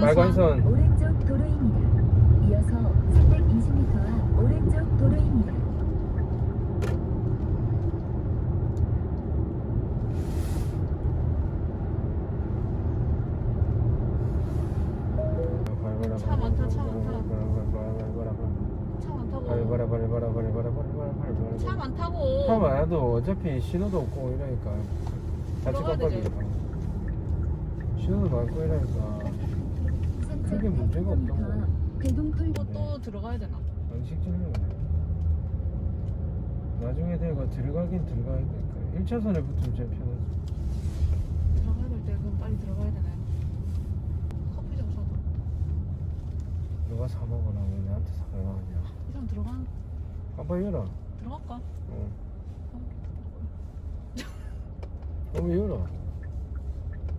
빨간 선. 오른쪽 도로입니다. 이어서 320m 앞 오른쪽 도로입니다. 차 많다, 차 많다. 차 많다고. 차 이러니까 크게 문제가 없다고. 대동풀 또, 또 들어가야 되나? 방식적으로 나중에 내가 들어가긴 들어가야 되니까 1차선에 붙으면 제일 편하지 들어가야 될 때 그럼 빨리 들어가야 되네. 커피 좀 사다. 너가 사 먹으라고 왜 나한테 사달라고 하냐 이 사람 들어가, 깜빡이 열어 들어갈까? 어. 어, 왜 열어?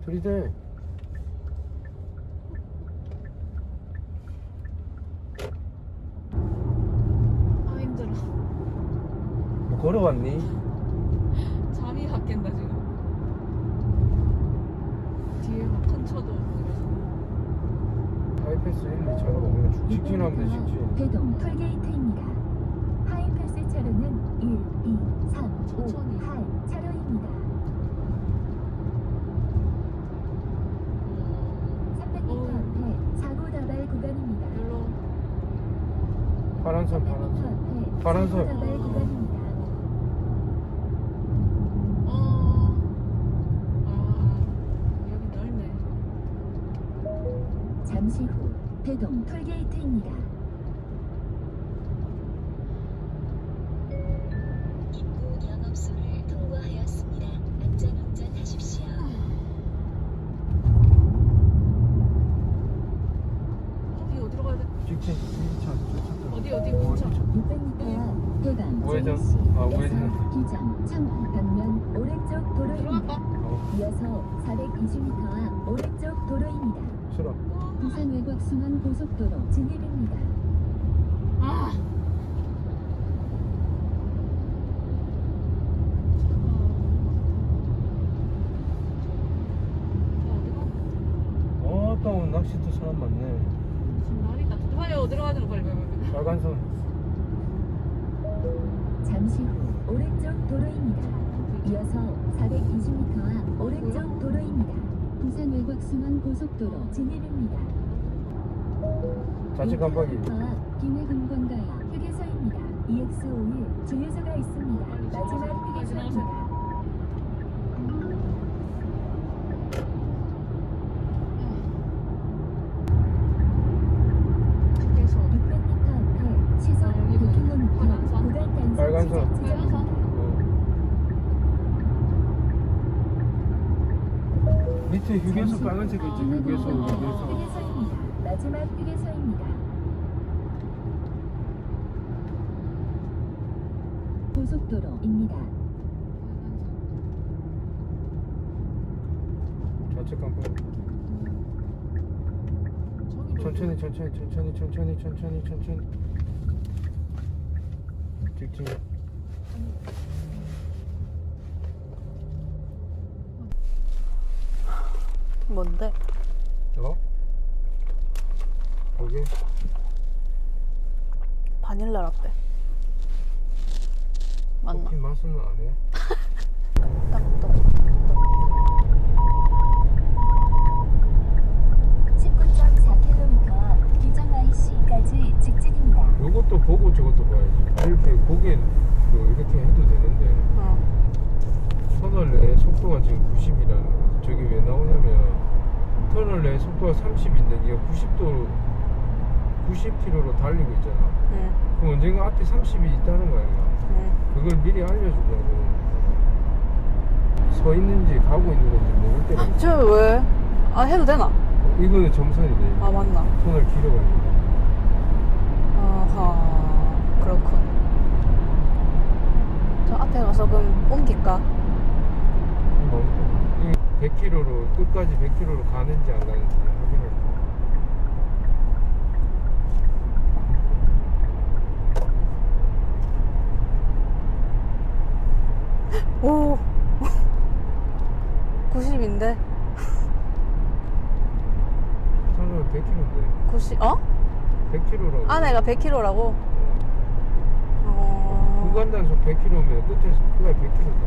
들이대. 아, 힘들어. 뭐 걸어왔니? 잠이 확 깬다, 지금. 뒤에 막큰 차도 오고 이래서. 하이패스 1, 2차로 오면 쭉 직진하면 돼, 직진. 대동 톨게이트입니다. 하이패스 차로는 1, 2, 3, 5, 천천히. 8 차로입니다. 300m 어. 앞에 사고 다발 구간입니다. 별로. 파란선, 300m 파란선. 파란선. 기장 창원 방면 오른쪽 도로입니다. 이어서 420m 앞 오른쪽 도로입니다. 싫어. 부산 외곽 순환 고속도로 진입입니다. 아. 어, 아까 오늘 낚시터 사람 많네. 날이. 빨리 어디로 빨리 빨리 빨리. 빨간선. 잠시 후 오른쪽 도로입니다. 이어서 420m 앞 오른쪽 도로입니다. 부산 외곽 순환 고속도로 진입입니다. 좌측 깜빡이. 1km 앞 김해 금관가야 휴게소입니다. EX51 주유소가 있습니다. 마지막 휴게소입니다. 휴게소. 600m 앞에 시속 아, 여기 9km 빨간선. 구간 단속 빨간선. 지적 지점입니다. 어. 밑에 휴게소 잠시 빨간색 있지, 후 휴게소, 휴게소. 휴게소입니다. 마지막 휴게소입니다. 고속도로입니다. 좌측. 저기 천천히, 천천히, 천천히, 천천히, 천천히, 천천히. 직진. 뭔데? 어? 거기? 바닐라 라떼. 맞나? 커피 맛은 안 해? 딱딱. 19.4km 앞 기장 IC까지 직진입니다. 이것도 보고 저것도 봐야지. 이렇게 보기엔 그 이렇게 해도 되는데 어. 터널 내 속도가 지금 90이라는 거. 저기 왜 나오냐면 터널 내 속도가 30인데 네가 90도 90km로 달리고 있잖아. 응. 그럼 언젠가 앞에 30이 있다는 거야. 응. 그걸 미리 알려주려고. 서 있는지 가고 있는 건지 모를 때가 있어. 저 왜? 아 해도 되나? 이거는 정선이 돼. 아 맞나? 터널 길어가지고. 아하 그렇군. 저 앞에 가서 그럼 옮길까? 뭐, 100km로 끝까지 100km로 가는지 안 가는지 확인할 거. 오. 90인데? 터널 100km 290 어? 100km라고. 안에가 100km라고? 어. 구간 단속 100km면 끝에서 그가 100km다.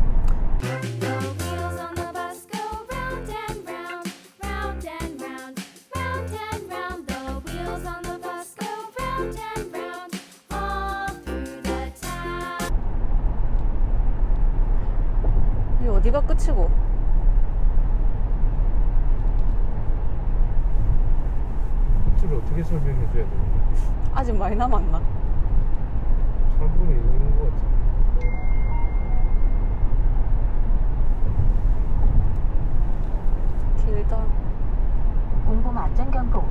이 어디가 끝이고? 끝을 어떻게 설명해 줘야 되나? 아직 많이 남았나? 3분의 2인 것 같아. 길다. 공공 안전경보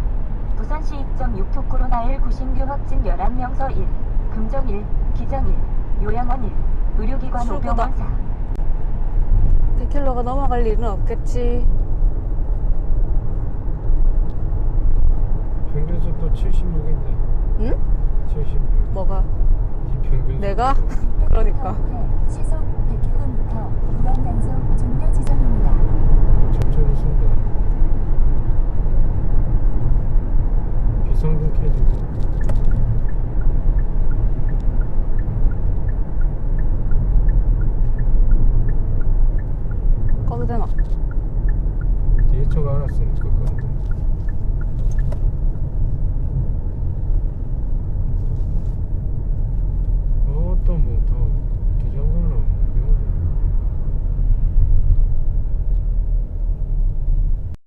부산시 입점 6호 코로나19 신규 확진 11명서 1 금정 1 기정 1 요양원 1 의료기관 출구다. 5병원 4 100km가 넘어갈 일은 없겠지. 평균 속도 76인데. 응? 76. 뭐가? 이 평균 내가? 그러니까. 시속 100km 구간 단속 종료 지점입니다. 천천히 쓴다. 비상등 켜지고. 꺼도 되나? 뒤에 차가 알았으니까 뭐더 뭐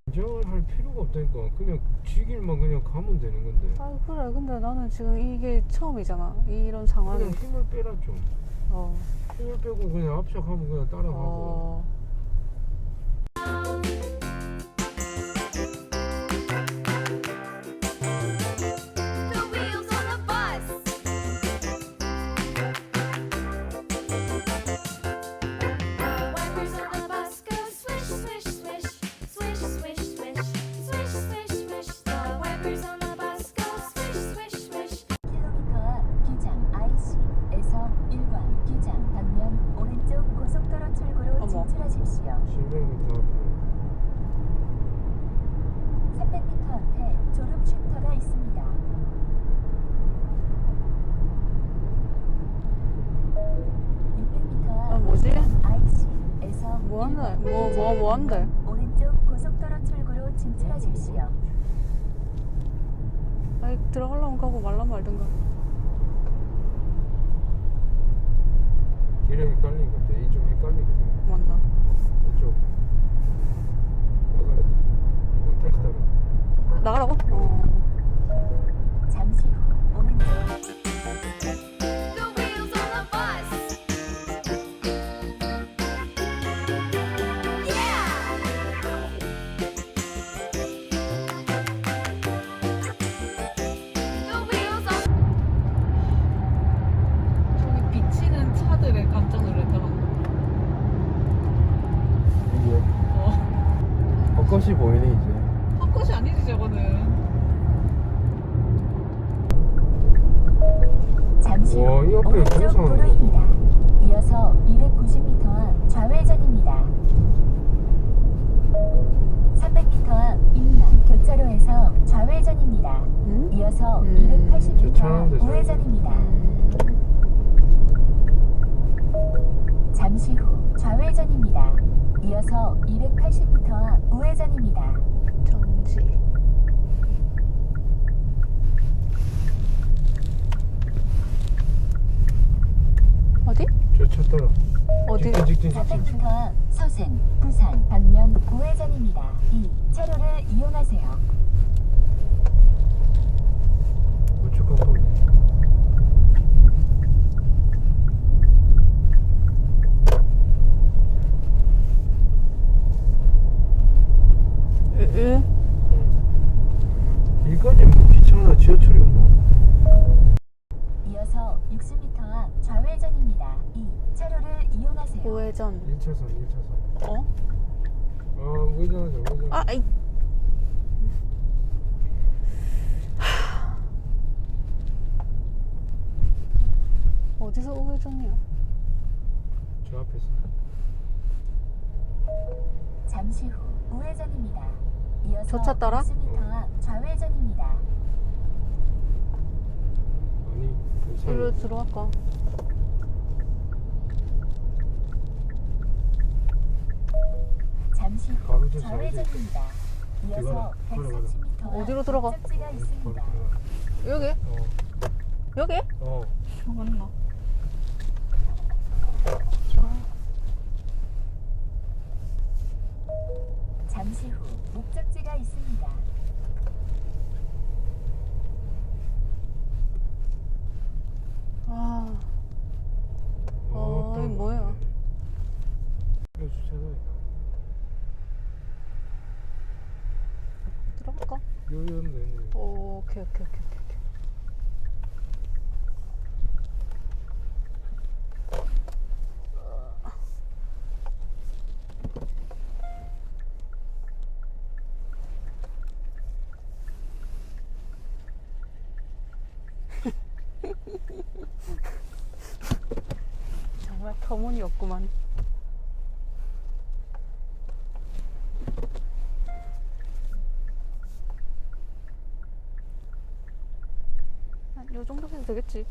인정을 할 필요가 없다니까 그냥 쥐길만 그냥 가면 되는 건데 아 그래. 근데 나는 지금 이게 처음이잖아. 이런 상황은. 그냥 힘을 빼라 좀 어. 힘을 빼고 그냥 앞차가면 그냥 따라가고 어. IC에서 뭐 한대? 1번 뭐, 뭐, 뭐? 방면 오른쪽 고속도로 출구로 진출하십시오. 아이 들어가려면 가고 말란 말든가. 길에 헷갈린 것 같아 이좀 헷갈리거든 맞나? 어. 벚꽃이 보이네 이제 헛것이 아니지 저거는. 잠시 후 와, 이 앞에 오른쪽 공사하는 도로입니다. 이어서 290m 앞 좌회전입니다. 300m 앞 인남 교차로에서 좌회전입니다. 응? 이어서 음, 280m 주차하는 앞 데서 우회전입니다. 이어서 280m 앞 우회전입니다. 정지. 어디? 저차 따라 어디? 직진 직진 직진 400m 앞 서생, 부산 방면 우회전입니다. 이 차로를 이용하세요. 우측 깜빡이 으, 으. 이까지 뭐 기차나 지하철이 뭐 이어서 60m 앞 좌회전입니다. 이 차로를 이용하세요. 우회전. 1차선 1차선 어? 아 우회전하자 우회전 아, 아이. 어디서 우회전이야? 저 앞에서 잠시 후 우회전입니다. 이어서 저차 따라? 60m 앞 좌회전입니다. 아니 괜찮아. 일로 들어갈까? 잠시 후. 좌회전입니다. 이어서 들어가라, 들어가라. 140m 어디로 들어가? 목적지가 바로 있습니다. 들어가. 여기? 어, 여기? 어. 맞나? 잠시 후 목적지가 있습니다. 아, 어, 딱 이게 뭐야? 이거 주차장이다. 들어갈까? 요였네. 오, 오케이, 오케이, 오케이, 오케이. 오케이. 정말 터무니 없구만. 한요 정도 해도 되겠지.